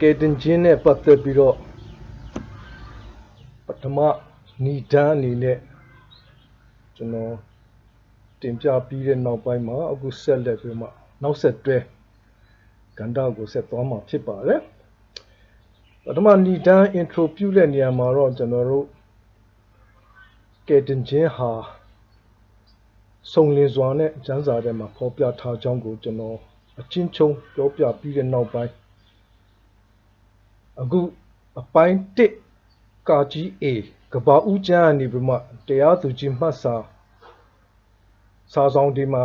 ကယ်တင်ခြင်းနဲ့ပတ်သက်ပြီးတော့ပထမဏီဒန်းအနေနဲ့ကျွန်တော်တင်ပြပြီးတဲ့နောက်ပိုင်းမှာအခုဆက်လက်ပြီးမှနောက်ဆက်တွဲကန္တာကိုဆက်သွားမှာဖြစ်ပါတယ်ပထမဏီဒန်း intro ပြုတဲ့နေရာမှာတော့ကျွန်တော်တို့ကယ်တင်ခြင်းဟာစုံလင်စွာနဲ့ကျမ်းစာထဲမှာဖော်ပြထားကြောင်းကိုကျွန်တော်အချင်းချင်းပြောပြပြီးတဲ့နောက်ပိုင်း အခုအပိုင်း1ကာကြီး A ကဘာဦးကျမ်းကနေပြီးမှတရားသူကြီးမှတ်စာစာဆောင်ဒီမှာ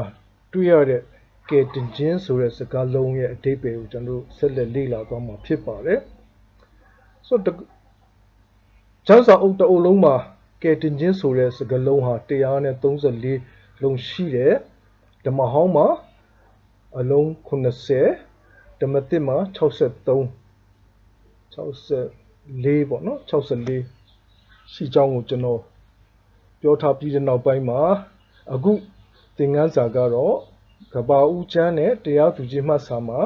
တွေ့ရတဲ့ကယ်တင်ခြင်းဆိုတဲ့စကားလုံးရဲ့အဓိပ္ပာယ်ကိုကျွန်တော်တို့ဆက်လက်လေ့လာသွားမှာဖြစ်ပါတယ်ဆိုတော့ကျမ်းစာအုပ်တအုပ်လုံးမှာကယ်တင်ခြင်းဆိုတဲ့စကားလုံးဟာ134လုံးရှိတယ်ဓမ္မဟောင်းမှာအလုံး80ဓမ္မသစ်မှာ63 64ပေါ့နော်64ရှိကြောင်းကိုကျွန်တော်ပြောထားပြီးတဲ့နောက်ပိုင်းမှာအခုသင်ခန်းစာကတော့ကဘာဦးချမ်းနဲ့တရားသူကြီးမှတ်စာမှာ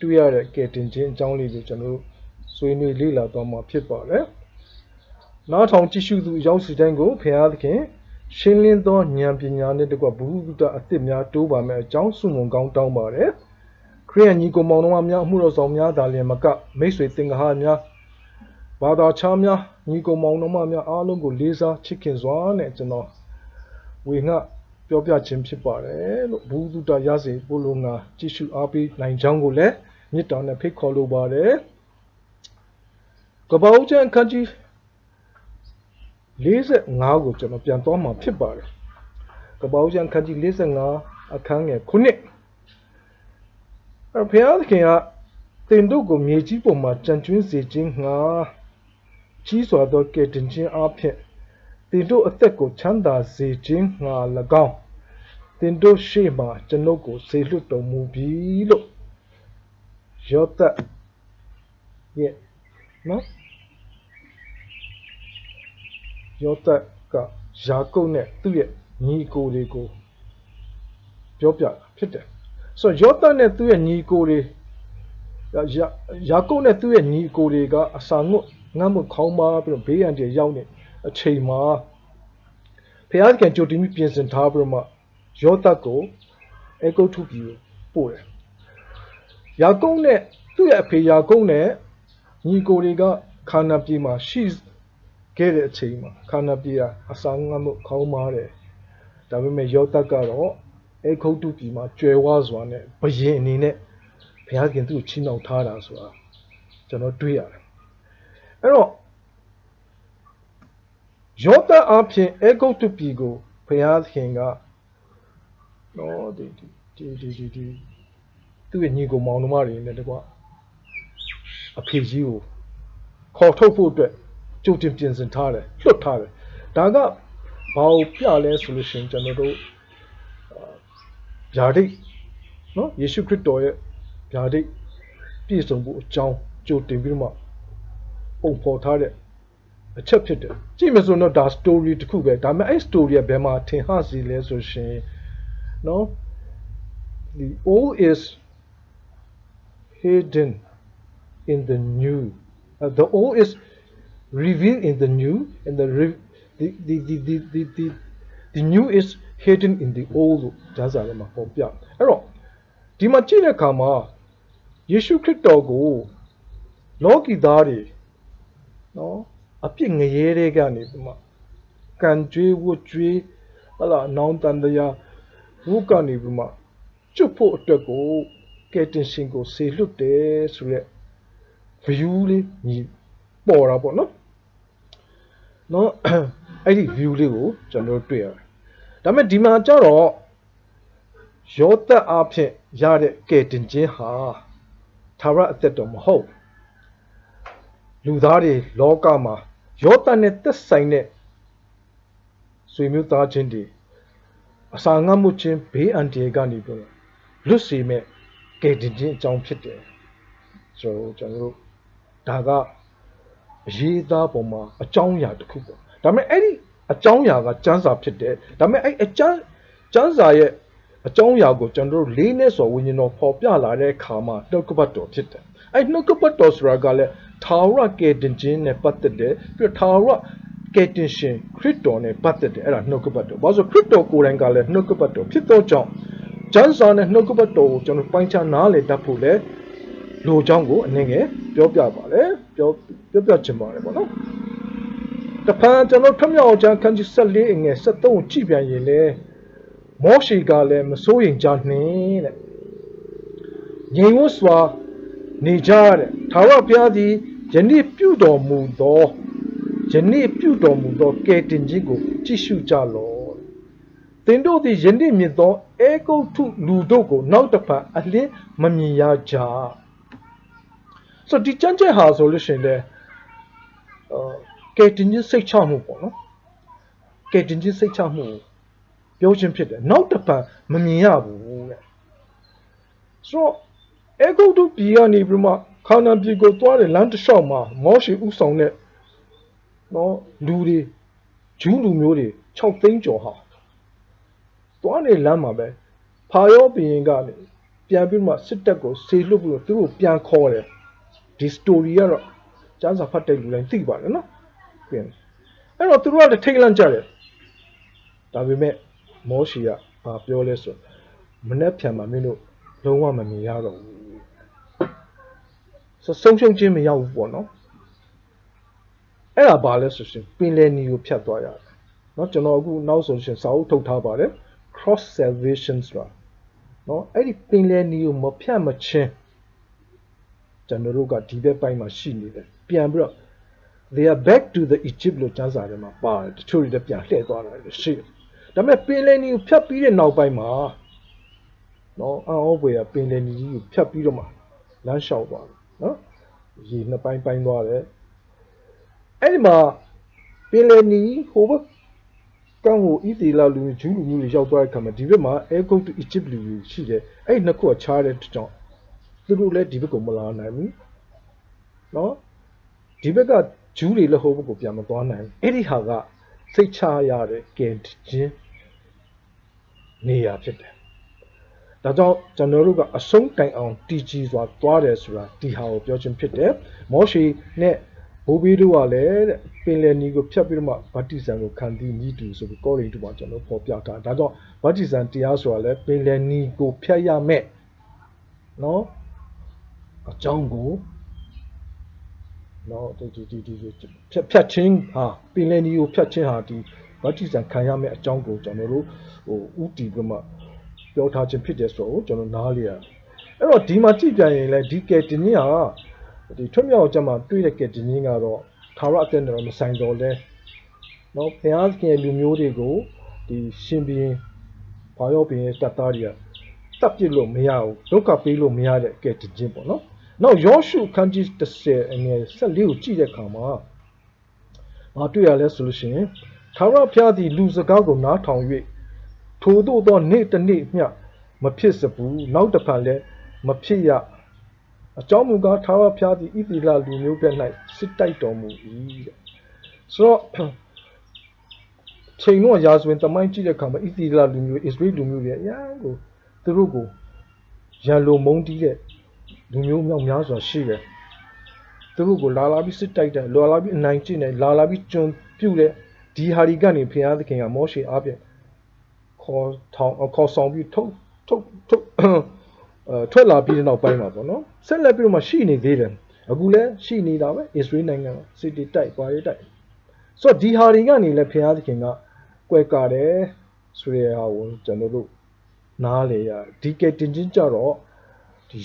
တွေ့ရတဲ့ကယ်တင်ခြင်းအကြောင်းလေးကိုကျွန်တော်တို့ဆွေးနွေးလေ့လာသွားမှာဖြစ်ပါတယ်။နောက်ထောင်ကြည့်ရှုသူအယောက်စီတိုင်းကိုဖခင်သခင် ရှင်းလင်းသောဉာဏ်ပညာနဲ့တကွဘုဟုတ္တအသစ်များတိုးပါမယ်အကြောင်းဆုမွန်ကောင်းတောင်းပါတယ်။ ခရိယန်ညီကိုမောင်နှမများအမှုတော်ဆောင်များဒါလျင်မကမိတ်ဆွေသင်္ဃာများဘာသာခြားများညီကိုမောင်နှမများအားလုံးကိုလေးစားချစ်ခင်စွာနဲ့ကျွန်တော်ဝေငှပြောပြခြင်းဖြစ်ပါတယ်လို့ဘုသူတရစေပို့လို့ငါကြည့်ရှုအားပေးနိုင်ကြောင်းကိုလည်းမြစ်တော်နဲ့ဖိတ်ခေါ်လိုပါတယ်ကပ္ပဦးကျန်ခန်းကြီး45ကိုကျွန်တော်ပြန်သွားမှာဖြစ်ပါတယ်ကပ္ပဦးကျန်ခန်းကြီး45အခန်းငယ်9 အဲ့ဘုရားသခင်ကတင်တို့ကိုမြေကြီးပေါ်မှာကြံကျွင်းစေခြင်းငှာကြီးစွာသောကယ်တင်ခြင်းအဖြစ်တင်တို့အသက်ကိုချမ်းသာစေခြင်းငှာ၎င်းတင်တို့ရှေ့မှာကျွန်ုပ်ကိုဆေလွတ်တော်မူပြီလို့ယောသရဲ့နော်ယောသကယာကုပ်နဲ့သူ့ရဲ့ညီကိုတွေကိုပြောပြတာဖြစ်တယ် ဆိုတော့ယောသနဲ့သူ့ရဲ့ညီကိုတွေယာယာကုပ်နဲ့သူ့ရဲ့ညီကိုတွေကအစာငုတ်ငတ်မှုခေါင်းပါပြီးတော့ဘေးရန်တွေရောက်နေအချိန်မှာဖျားခင်ကြိုတင်ပြီးပြင်ဆင်ထားပြီးတော့မှယောသကိုအေဂုတ်ထုပြည်ကိုပို့တယ်ယာကုပ်နဲ့သူ့ရဲ့အဖေယာကုပ်နဲ့ညီကိုတွေကခါနာပြည်မှာရှိခဲ့တဲ့အချိန်မှာခါနာပြည်ကအစာငတ်မှုခေါင်းပါတယ်ဒါပေမဲ့ယောသကတော့ အေဂုတ်ထုပြည်မှာကျွယ်ဝစွာနဲ့ဘယင်အနေနဲ့ဘုရားခင်သူ့ကိုချီးနှောင်ထားတာဆိုတာကျွန်တော်တွေးရတယ်အဲ့တော့ယောသအဖြစ်အေဂုတ်တုပြည်ကိုဘုရားခင်ကနော်ဒီဒီဒီဒီဒီသူ့ရဲ့ညီကိုမောင်နှမတွေနဲ့တကွအဖေကြီးကိုခေါ်ထုတ်ဖို့အတွက်ကြိုတင်ပြင်ဆင်ထားတယ်လွတ်ထားတယ်ဒါကဘာကိုပြလဲဆိုလို့ရှိရင်ကျွန်တော်တို့ ဗျာဒိတ်နော်ယေရှုခရစ်တော်ရဲ့ဗျာဒိတ်ပြည့်စုံဖို့အကြောင်းကြိုတင်ပြီးတော့မှပုံဖော်ထားတဲ့အချက်ဖြစ်တယ်ကြည့်မစို့တော့ဒါ story တစ်ခုပဲဒါပေမဲ့အဲ့ story ကဘယ်မှာထင်ဟစီလဲဆိုရှင်နော် the old is hidden in the new uh, the old is revealed in the new and the re, the, the, the, the, the, the, the new is hidden in the old လို့ဂျာစာထဲမှာပေါ်ပြအဲ့တော့ဒီမှာကြည့်တဲ့အခါမှာယေရှုခရစ်တော်ကိုလောကီသားတွေနော်အပြစ်ငရဲတွေကနေပြီးမှကံကြွေးဝတ်ကြွေးဟလာနောင်တန်တရားဝုကနေပြီးမှကျွတ်ဖို့အတွက်ကိုကဲတင်ရှင်ကိုဆေလွတ်တယ်ဆိုရက် view လေးညီပေါ်တာပေါ့နော်နော် အဲ့ဒီ view လေးကိုကျွန်တော်တွေ့ရတယ်ဒါပေမဲ့ဒီမှာကျတော့ယောသက်အဖြစ်ရတဲ့ကဲတင်ခြင်းဟာသာရအသက်တော်မဟုတ်လူသားတွေလောကမှာယောသနဲ့သက်ဆိုင်တဲ့ဆွေမျိုးသားချင်းတွေအစာငတ်မှုချင်းဘေးအန္တရာယ်ကနေပြီးတော့လွတ်စေမဲ့ကယ်တင်ခြင်းအကြောင်းဖြစ်တယ်ဆိုတော့ကျွန်တော်တို့ဒါကအရေးသားပုံမှာအကြောင်းအရာတစ်ခုပေါ့ ဒါပေမဲ့အဲ့ဒီအကြောင်းအရာကစံစာဖြစ်တယ်ဒါပေမဲ့အဲ့အကျမ်းစံစာရဲ့အကြောင်းအရာကိုကျွန်တော်တို့လေးနဲ့ဆိုဝိညာဉ်တော်ပေါ်ပြလာတဲ့အခါမှာတုတ်ကပတ်တော်ဖြစ်တယ်အဲ့နှုတ်ကပတ်တော်ဆိုတာကလည်းထာဝရကယ်တင်ခြင်းနဲ့ပတ်သက်တယ်ပြီးတော့ထာဝရကယ်တင်ရှင်ခရစ်တော်နဲ့ပတ်သက်တယ်အဲ့ဒါနှုတ်ကပတ်တော်ဘာလို့ခရစ်တော်ကိုယ်တိုင်ကလည်းနှုတ်ကပတ်တော်ဖြစ်သောကြောင့်ကျမ်းစာနဲ့နှုတ်ကပတ်တော်ကိုကျွန်တော်ပိုင်းခြားနားလည်တတ်ဖို့လဲလိုကြောင်းကိုအနေငယ်ပြောပြပါလေပြောပြောပြချင်ပါတယ်ပေါ့နော် တဖန်ကျွန်တော်ထမြောက်ကျမ်းခန်းကြီး14အငယ်73ကိုကြည့်ပြန်ရင်လေမောရှိကလည်းမစိုးရင်ကြနှင်းတဲ့ငြိမ်ဝတ်စွာနေကြတဲ့ထာဝရဘုရားသည်ယနေ့ပြုတော်မူသောယနေ့ပြုတော်မူသောကယ်တင်ခြင်းကိုကြည့်ရှုကြလော့သင်တို့သည်ယနေ့မြင်သောအေဂုတ်ထုလူတို့ကိုနောက်တစ်ဖန်အလင်းမမြင်ရကြဆိုတော့ဒီကြမ်းကြက်ဟာဆိုလို့ရှိရင်လေအာ ကယ်တင်ခြင်းစိတ်ချမှုပေါ့နော်ကယ်တင်ခြင်းစိတ်ချမှုကိုပြောခြင်းဖြစ်တယ်နောက်တစ်ဖန်မမြင်ရဘူးတဲ့ဆိုတော့အေဂုတ်ထုပြည်ကနေပြီးမှခါနာပြည်ကိုသွားတဲ့လမ်းတစ်လျှောက်မှာမောရှိဥဆောင်တဲ့နော်လူတွေဂျူးလူမျိုးတွေ6သိန်းကျော်ဟာသွားနေလမ်းမှာပဲဖာရောဘီရင်ကနေပြန်ပြီးမှစစ်တပ်ကိုဆေလွတ်ပြီးတော့သူတို့ပြန်ခေါ်တယ်ဒီ story ကတော့ကျန်းစာဖတ်တဲ့လူတိုင်းသိပါတယ်နော် ပြန်အဲ့တော့သူတို့ကလည်းထိတ်လန့်ကြတယ်ဒါပေမဲ့မောရှိကဘာပြောလဲဆိုမနေ့ဖြန်မှာမင်းတို့လုံးဝမမြင်ရတော့ဘူးဆိုဆုံးရှုံးခြင်းမရောက်ဘူးပေါ့နော်အဲ့ဒါဘာလဲဆိုရှင်ပင်လယ်နီကိုဖြတ်သွားရတယ်เนาะကျွန်တော်အခုနောက်ဆိုရှင်စာအုပ်ထုတ်ထားပါတယ် cross salvation ဆိုတာเนาะအဲ့ဒီပင်လယ်နီကိုမဖြတ်မချင်းကျွန်တော်တို့ကဒီဘက်ပိုင်းမှာရှိနေတယ်ပြန်ပြီးတော့ they are back to the Egypt လို့ကျမ်းစာထဲမှာပါတယ်တချို့တွေလည်းပြန်လှည့်သွားတာလည်းရှိတယ်ဒါပေမဲ့ပင်လယ်နီကိုဖြတ်ပြီးတဲ့နောက်ပိုင်းမှာနော်အန်အောဘွေကပင်လယ်နီကြီးကိုဖြတ်ပြီးတော့မှလမ်းလျှောက်သွားတယ်နော်ရေနှစ်ပိုင်းပိုင်းသွားတယ်အဲ့ဒီမှာပင်လယ်နီဟိုဘက်ကောင်ဟိုအီသီလာလူဂျူးလူမျိုးတွေရောက်သွားတဲ့အခါမှာဒီဘက်မှာအဲဂုတ်အီဂျစ်လူတွေရှိတယ်အဲ့ဒီနှစ်ခုကခြားတဲ့ကြောင့်သူတို့လည်းဒီဘက်ကိုမလာနိုင်ဘူးနော်ဒီဘက်က ဂျူးတွေလည်းဟိုဘက်ကိုပြန်မသွားနိုင်ဘူးအဲ့ဒီဟာကစိတ်ချရတဲ့ကဲခြင်းနေရာဖြစ်တယ်ဒါကြောင့်ကျွန်တော်တို့ကအဆုံးတိုင်အောင်တည်ကြည်စွာသွားတယ်ဆိုတာဒီဟာကိုပြောခြင်းဖြစ်တယ်မောရှေနဲ့ဘိုးဘေးတို့ကလည်းတဲ့ပင်လယ်နီကိုဖြတ်ပြီးတော့မှဗတ္တိဇံကိုခံသည်ဤတူဆိုပြီးကောရိန္သုမှာကျွန်တော်ဖော်ပြထားဒါကြောင့်ဗတ္တိဇံတရားဆိုတာလည်းပင်လယ်နီကိုဖြတ်ရမယ်နော်အကြောင်းကို နော်ဒီဒီဒီဒီဖြတ်ဖြတ်ချင်းဟာပင်လယ်နီကိုဖြတ်ချင်းဟာဒီဗတ္တိဇံခံရမယ့်အကြောင်းကိုကျွန်တော်တို့ဟိုဥတီပြီးမှပြောထားခြင်းဖြစ်တယ်ဆိုတော့ကျွန်တော်နားလေရအဲ့တော့ဒီမှာကြည့်ပြန်ရင်လည်းဒီကဲတင်ကြီးဟာဒီထွတ်မြောက်ကျမှတွေ့တဲ့ကဲတင်ကြီးကတော့ခါရအတဲ့တော့မဆိုင်တော့လဲနော်ဘုရားခင်လူမျိုးတွေကိုဒီရှင်ဘီရင်ဘာရောဘီရင်တပ်သားတွေကတပ်ပစ်လို့မရဘူးဒုက္ခပေးလို့မရတဲ့ကဲတင်ကြီးပေါ့နော် နောက်ယောရှုခန်းကြီး30အငယ်14ကိုကြည့်တဲ့အခါမှာမတွေ့ရလဲဆိုလို့ရှိရင်သာရဖျားသည်လူစကားကိုနားထောင်၍ထို့သောသောနေ့တစ်နေ့မျှမဖြစ်စဘူးနောက်တစ်ဖန်လည်းမဖြစ်ရအကြောင်းမူကားသာရဖျားသည်ဣသီလလူမျိုးပြ၌စစ်တိုက်တော်မူ၏တဲ့ဆိုတော့ချိန်တော့ရာဇဝင်တမိုင်းကြည့်တဲ့အခါမှာဣသီလလူမျိုးဣသရေလလူမျိုးတွေအများကိုသူတို့ကိုရန်လိုမုန်းတီးတဲ့ လူမျိုးမြောက်များစွာရှိတယ်သူတို့ကိုလာလာပြီးစစ်တိုက်တယ်လာလာပြီးအနိုင်ကျင့်တယ်လာလာပြီးကျွံပြုတ်တယ်ဒီဟာဒီကနေဖျားသခင်ကမောရှေအားဖြင့်ခေါ်ထောင်ခေါ်ဆောင်ပြီးထုတ်ထုတ်ထုတ်အဲထွက်လာပြီးတဲ့နောက်ပိုင်းမှာပေါ့နော်ဆက်လက်ပြီးတော့မှရှိနေသေးတယ်အခုလည်းရှိနေတာပဲအစ္စရေးနိုင်ငံစစ်တီတိုက်ပါရေးတိုက်ဆိုတော့ဒီဟာတွေကနေလည်းဖျားသခင်ကကွယ်ကာတယ်ဆိုတဲ့ဟာကိုကျွန်တော်တို့နားလေရဒီကတင်ချင်းကြတော့ဒီ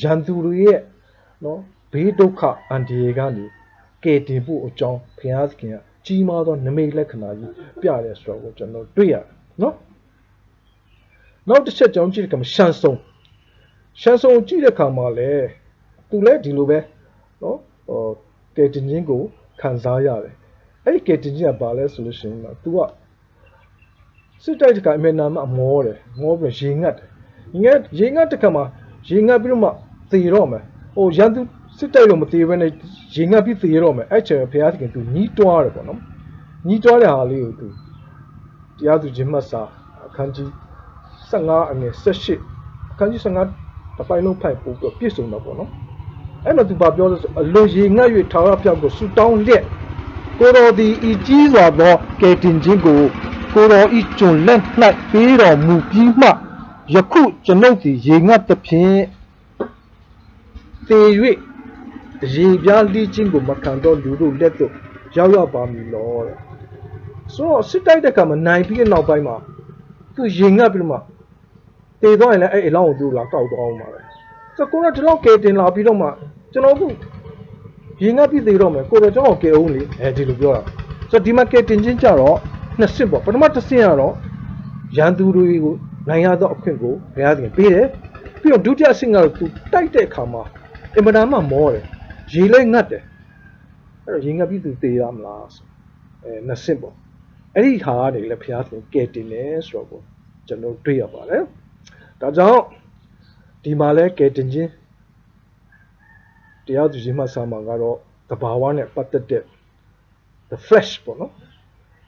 ရန်သူတွေရဲ့နော်ဘေးဒုက္ခအန္တရာယ်ကနေကယ်တင်ဖို့အကြောင်းဘုရားသခင်ကကြီးမားသောနမိတ်လက္ခဏာကြီးပြတယ်ဆိုတော့ကိုကျွန်တော်တွေ့ရတယ်နော်နောက်တစ်ချက်ကျွန်တော်ကြည့်တဲ့အခါမှာရှန်ဆုံရှန်ဆုံကြည့်တဲ့အခါမှာလည်းသူလည်းဒီလိုပဲနော်ဟိုကယ်တင်ခြင်းကိုခံစားရတယ်အဲ့ဒီကယ်တင်ခြင်းကဘာလဲဆိုလို့ရှိရင်တော့ तू ကစစ်တိုက်တကအမေနာမမောတယ်မောပြီးရေငတ်တယ်ငတ်ရေငတ်တခါမှာ ရေငတ်ပြီးတော့မှသေတော့မယ်ဟိုရန်သူစစ်တိုက်လို့မသေးဘဲနဲ့ရေငတ်ပြီးသေတော့မယ်အဲ့ချင်ဘုရားသခင် तू ညီးတွားတယ်ပေါ့နော်ညီးတွားတဲ့ဟာလေးကို तू တရားသူချင်းမှတ်စာအခန်းကြီး15အငယ်18အခန်းကြီး15တပိုင်းလုံးဖိုက်ပို့ပြီးပြည့်စုံတော့ပေါ့နော်အဲ့တော့သူဘာပြောလဲဆိုအလိုရေငတ်၍ထာဝရဘုရားကိုဆူတောင်းလျက်ကိုတော်သည်ဤကြီးစွာသောကယ်တင်ခြင်းကိုကိုတော်ဤကျွန်လက်၌ပေးတော်မူပြီးမှ ယခုကျွန်ုပ်သည်ရေငတ်သဖြင့်သေ၍ရေပြားလိချင်းကိုမခံတော့လူတို့လက်သို့ရောက်ရောက်ပါမည်လောတဲ့ဆိုတော့စစ်တိုက်တဲ့ကမှနိုင်ပြီးတဲ့နောက်ပိုင်းမှာသူရေငတ်ပြီးတော့မှသေတော့ရင်လည်းအဲ့အလောင်းကိုသူလာကောက်တော့အောင်ပါပဲဆိုတော့ကိုရဒီလောက်ကယ်တင်လာပြီးတော့မှကျွန်တော်အခုရေငတ်ပြီးသေးတော့မယ်ကိုရကျွန်တော်ကယ်အောင်လေအဲဒီလိုပြောတာဆိုတော့ဒီမှာကယ်တင်ခြင်းကြတော့နှစ်စစ်ပေါ့ပထမတစ်ဆင့်ကတော့ရန်သူတွေကို နိုင်ရသောအခွင့်ကိုဘုရားသခင်ပေးတယ်ပြီးတော့ဒုတိယအဆင့်ကတော့သူတိုက်တဲ့အခါမှာအင်မတန်မှမောတယ်ရေလည်းငတ်တယ်အဲ့တော့ရေငတ်ပြီးသူသေရမလားဆိုအဲနှစ်ဆင့်ပေါ့အဲ့ဒီဟာကနေလည်းဘုရားသခင်ကယ်တင်တယ်ဆိုတော့ကိုကျွန်တော်တွေ့ရပါတယ်ဒါကြောင့်ဒီမှာလဲကယ်တင်ခြင်းတရားသူကြီးမှစာမှာကတော့တဘာဝနဲ့ပတ်သက်တဲ့ the flesh ပေါ့နော်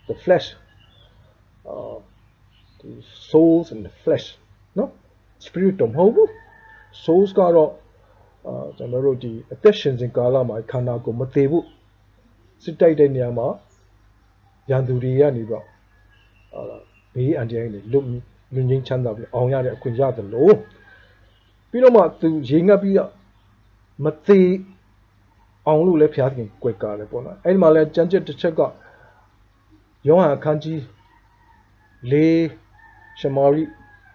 the flesh uh the souls and the flesh နော် spirit တော့မဟုတ်ဘူး souls ကတော့အာကျွန်တော်တို့ဒီအသက်ရှင်စဉ်ကာလမှာခန္ဓာကိုယ်မသေးဘူးစစ်တိုက်တဲ့နေရာမှာရန်သူတွေကနေတော့ဟာဘေးအန္တရာယ်တွေလွတ်လွတ်ငင်းချမ်းသာပြီးအောင်ရတဲ့အခွင့်ရတယ်လို့ပြီးတော့မှသူရေငတ်ပြီးတော့မသေးအောင်လို့လည်းဖျားသခင်ကြွယ်ကားတယ်ပေါ့နော်အဲ့ဒီမှာလည်းကြမ်းကြက်တစ်ချက်ကယောဟန်အခန်းကြီး၄ ရှမာရိ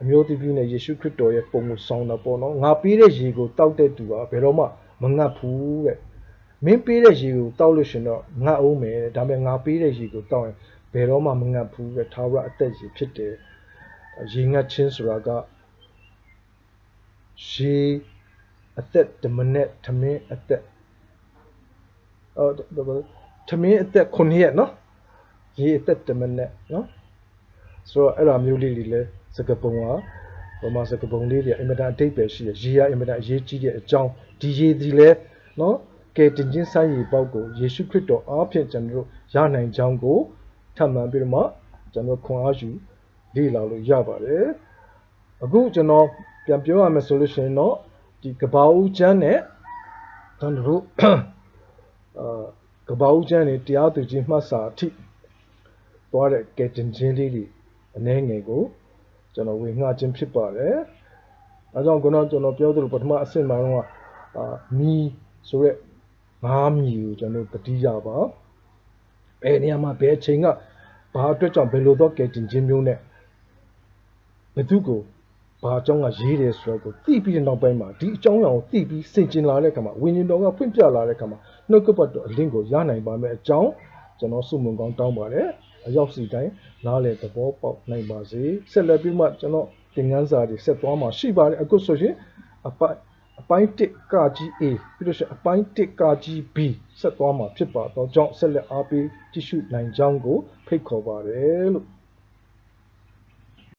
အမျိုးသမီးနဲ့ယေရှုခရစ်တော်ရဲ့ပုံကိုဆောင်တာပေါ့နော်ငါပေးတဲ့ရေကိုတောက်တဲ့သူကဘယ်တော့မှမငတ်ဘူးတဲ့မင်းပေးတဲ့ရေကိုတောက်လို့ရှင်တော့ငတ်အောင်မယ်တဲ့ဒါပေမဲ့ငါပေးတဲ့ရေကိုတောက်ရင်ဘယ်တော့မှမငတ်ဘူးတဲ့သာဝရအသက်ရေဖြစ်တယ်ရေငတ်ခြင်းဆိုတာကရေအသက်ဓမ္မနဲ့ထမင်းအသက်အော်ထမင်းအသက်9ရက်နော်ရေအသက်ဓမ္မနဲ့နော် ဆိုတော့အဲ့လိုမျိုးလေးတွေလဲစကပုံကဗမာစကပုံလေးတွေအင်မတန်အတိတ်ပဲရှိတယ်ရေကအင်မတန်အရေးကြီးတဲ့အကြောင်းဒီရေဒီလဲနော်ကဲတင်ချင်းဆိုင်ရေပေါက်ကိုယေရှုခရစ်တော်အားဖြင့်ကျွန်တော်တို့ရနိုင်ကြောင်းကိုထပ်မံပြီးတော့မှကျွန်တော်ခွန်အားယူလေ့လာလို့ရပါတယ်အခုကျွန်တော်ပြန်ပြောရမယ်ဆိုလို့ရှိရင်တော့ဒီကဘာဦးကျမ်းနဲ့ကျွန်တော်တို့အာကဘာဦးကျမ်းနဲ့တရားသူကြီးမှတ်စာအထိသွားတဲ့ကဲတင်ချင်းလေးတွေ အနည်းငယ်ကိုကျွန်တော်ဝေငှခြင်းဖြစ်ပါတယ်။အဲကြောင့်ခုနကကျွန်တော်ပြောသလိုပထမအဆင့်မှာတော့အာမီဆိုရက်ငါးမီကိုကျွန်တော်တတိယပါ။ဘယ်နေရာမှာဘယ်အချိန်ကဘာအတွက်ကြောင့်ဘယ်လိုတော့ကဲတင်ခြင်းမျိုးနဲ့ဘယ်သူကိုဘာအကြောင်းကရေးတယ်ဆိုတော့ကိုသိပြီးတဲ့နောက်ပိုင်းမှာဒီအကြောင်းအရာကိုသိပြီးစင်ကျင်လာတဲ့အခါမှာဝိညာဉ်တော်ကဖွင့်ပြလာတဲ့အခါမှာနှုတ်ကပတ်တော်အလင်းကိုရနိုင်ပါမယ်အကြောင်းကျွန်တော်စုမုံကောင်းတောင်းပါတယ် အရောက်စီတိုင်းနားလေသဘောပေါက်နိုင်ပါစေဆက်လက်ပြီးမှကျွန်တော်သင်ခန်းစာတွေဆက်သွားမှာရှိပါတယ်အခုဆိုရင်အပိုင်းအပိုင်း1ကကြီး A ပြီးလို့ရှိရင်အပိုင်း1ကကြီး B ဆက်သွားမှာဖြစ်ပါတော့ကြောင့်ဆက်လက်အားပေးကြည့်ရှုနိုင်ကြောင်းကိုဖိတ်ခေါ်ပါတယ်လို့